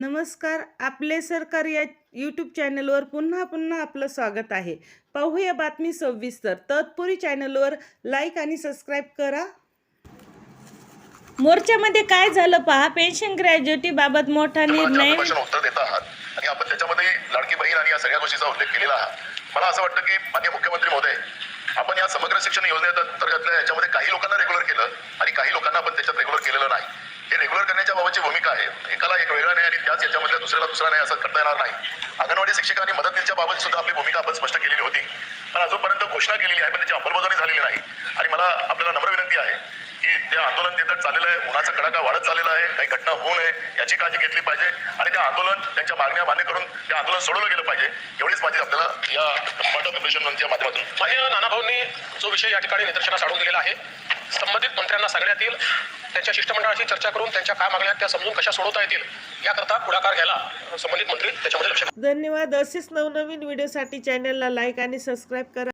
नमस्कार आपले सरकार या यूट्यूब चॅनलवर पुन्हा पुन्हा आपलं स्वागत आहे. पाहूया बातमी सविस्तर. तत्पूर्वी चॅनलवर लाईक आणि सबस्क्राईब करा. मोर्चामध्ये काय झालं पहा? पेन्शन ग्रॅज्युएटीबाबत मोठा निर्णय. भाषण उत्तर देत आहात आणि आपण त्याच्यामध्ये लाडकी बहीण आणि या सगळ्या गोष्टीचा उल्लेख केलेला आहात. मला असं वाटतं की मान्य मुख्यमंत्री महोदय आपण या समग्र शिक्षण योजनेअंतर्गतल्या याच्यामध्ये काही लोकांना रेग्युलर केलं आणि काही लोकांना आपण त्याच्यात रेग्युलर केलेलं नाही हे महत्वाची भूमिका आहे. एकाला एक वेगळा नाही आणि त्याच याच्यामधल्या दुसऱ्याला दुसरा नाही असं करता येणार नाही. अंगणवाडी शिक्षकांनी मदतीच्या बाबत सुद्धा आपली भूमिका आपण स्पष्ट केलेली होती. पण अजूनपर्यंत घोषणा केलेली आहे पण त्याची अंमलबजावणी झालेली नाही. आणि मला आपल्याला नम्र विनंती आहे की ते आंदोलन देतात चाललेलं आहे उन्हाचा कडाका वाढत चाललेला आहे काही घटना होऊ नये याची काळजी घेतली पाहिजे. आणि त्या आंदोलन त्यांच्या मागण्या मान्य करून ते आंदोलन सोडवलं गेलं पाहिजे. एवढीच माझी आपल्याला या माध्यमातून. माझ्या नानाभाऊंनी जो विषय या ठिकाणी निदर्शनास आणून दिलेला आहे संबंधित मंत्र्यांना सांगण्यात येईल. त्यांच्या शिष्टमंडळाशी चर्चा करून त्यांच्या काय मागण्या त्या समजून कशा सोडवता येतील याकरता पुढाकार घ्यायला संबंधित मंत्री त्याच्यामध्ये लक्ष धन्यवाद. असेच नवनवीन व्हिडिओसाठी चॅनलला लाईक आणि सबस्क्राईब करा.